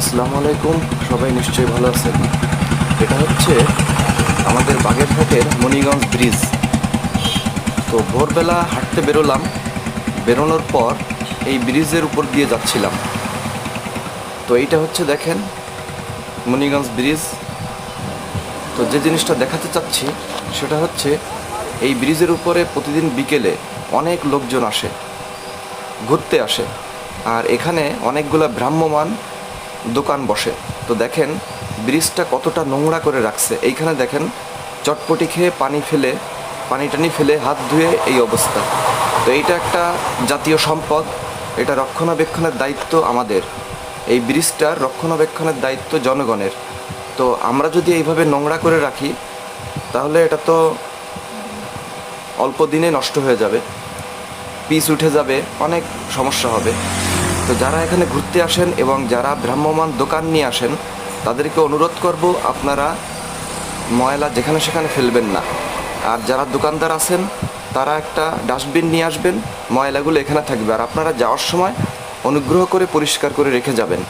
আসসালামু আলাইকুম, সবাই নিশ্চয়ই ভালো আছেন। এটা হচ্ছে আমাদের বাগেরহাটের মণিগঞ্জ ব্রিজ। তো ভোরবেলা হাঁটতে বেরোলাম, বেরোনোর পর এই ব্রিজের উপর দিয়ে যাচ্ছিলাম। তো এইটা হচ্ছে দেখেন মণিগঞ্জ ব্রিজ। তো যে জিনিসটা দেখাতে চাচ্ছি, সেটা হচ্ছে এই ব্রিজের উপরে প্রতিদিন বিকেলে অনেক লোকজন আসে, ঘুরতে আসে। আর এখানে অনেকগুলো ভ্রাম্যমান দোকান বসে। তো দেখেন, ব্রিজটা কতটা নোংরা করে রাখছে। এইখানে দেখেন, চটপটি খেয়ে পানি ফেলে, পানি টানি ফেলে হাত ধুয়ে এই অবস্থা। তো এইটা একটা জাতীয় সম্পদ। এটা রক্ষণাবেক্ষণের দায়িত্ব আমাদের। এই ব্রিজটার রক্ষণাবেক্ষণের দায়িত্ব জনগণের। তো আমরা যদি এইভাবে নোংরা করে রাখি, তাহলে এটা তো অল্প দিনে নষ্ট হয়ে যাবে। পিস উঠে যাবে, অনেক সমস্যা হবে। তো যারা এখানে ঘুরতে আসেন এবং যারা ভ্রাম্যমান দোকান নিয়ে আসেন, তাদেরকে অনুরোধ করব আপনারা ময়লা যেখানে সেখানে ফেলবেন না। আর যারা দোকানদার আছেন, তারা একটা ডাস্টবিন নিয়ে আসবেন, ময়লাগুলো এখানে থাকবে। আর আপনারা যাওয়ার সময় অনুগ্রহ করে পরিষ্কার করে রেখে যাবেন।